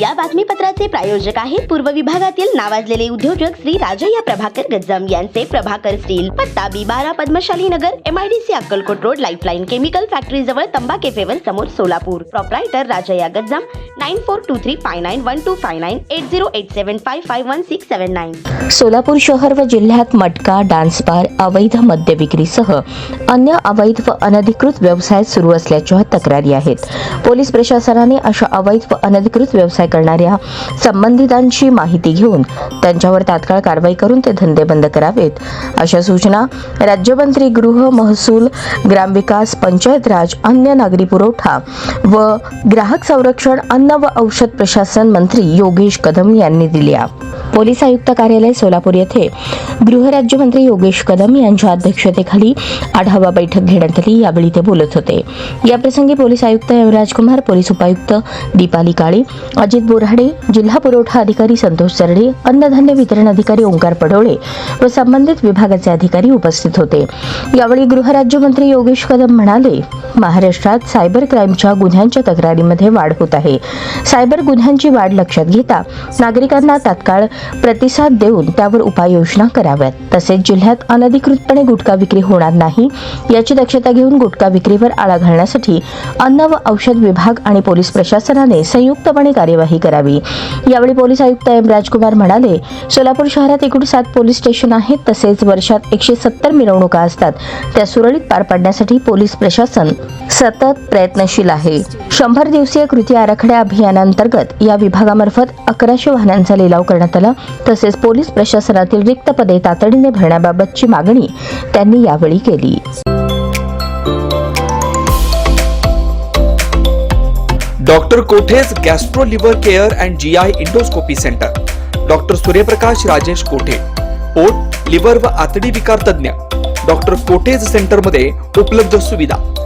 या बातमीपत्राचे प्रायोजक आहेत पूर्व विभागातील नावाजलेले उद्योजक श्री राजय्या प्रभाकर गज्जम यांचे प्रभाकर स्टील पत्ता बी बारा Padmashali Nagar MIDC Akkalkot road lifeline chemical factory जवळ तंबा केफेवर समोर Solapur. Proprietor Rajayya Gajjam nine four two three five nine one two five nine eight zero eight seven five five one six seven nine Solapur शहर व जिल्ह्यात मटका dance bar अवैध मद्य विक्रीसह अन्य अवैध व अनधिकृत व्यवसाय सुरू असल्याच्या तक्रारी आहेत. पोलीस प्रशासनाने अशा अवैध व अनधिकृत व्यवसाय करणाऱ्या संबंधितांची माहिती घेऊन त्यांच्यावर तात्काळ कारवाई करून ते धंदे बंद करावेत. अशा सूचना राज्यमंत्री गृह महसूल ग्रामविकास पंचायत राज अन्य नागरी पुरवठा व ग्राहक संरक्षण अन्न व औषध प्रशासन मंत्री योगेश कदम यांनी दिल्या. पोलीस आयुक्त कार्यालय सोलापूर येथे गृहराज्यमंत्री योगेश कदम यांच्या अध्यक्षतेखाली आढावा बैठक घेण्यात आली. यावेळी ते बोलत होते. याप्रसंगी पोलीस आयुक्त एम राजकुमार पोलीस उपायुक्त दीपाली काळे अजित बोराडे जिल्हा पुरवठा अधिकारी संतोष सरडे अन्नधान्य वितरण अधिकारी ओंकार पडोळे व संबंधित विभागाचे अधिकारी उपस्थित होते. यावेळी गृहराज्यमंत्री योगेश कदम म्हणाले महाराष्ट्रात सायबर क्राईमच्या गुन्ह्यांच्या तक्रारीमध्ये वाढ होत आहे. सायबर गुन्ह्यांची वाढ लक्षात घेता नागरिकांना तात्काळ प्रतिसाद देऊन त्यावर उपाययोजना कराव्यात. तसेच जिल्ह्यात अनधिकृतपणे गुटखा विक्री होणार नाही याची दक्षता घेऊन गुटखा विक्रीवर आळा घालण्यासाठी अन्न व औषध विभाग आणि पोलीस प्रशासनाने संयुक्तपणे कार्यवाही करावी. यावेळी पोलीस आयुक्त एम. राजकुमार म्हणाले सोलापूर शहरात एकूण सात पोलीस स्टेशन आहेत तसेच वर्षात एकशे सत्तर मिरवणुका असतात. त्या सुरळीत पार पाडण्यासाठी पोलीस प्रशासन सतत प्रयत्नशील आहे. शंभर दिवसीय कृती आराखड्या अभियानांतर्गत या विभागामार्फत अकराशे वाहनांचा लिलाव करण्यात आला. तसेच पोलीस प्रशासनातील रिक्त पदे तातडीने भरण्याबाबतची मागणी त्यांनी यावेळी केली. Doctor कोठेज gastro liver care and G I endoscopy centre. Doctor Suryaprakash Rajesh Kothe. पोट लिव्हर व आतडी विकार तज्ञ डॉक्टर कोठेज सेंटरमध्ये उपलब्ध सुविधा.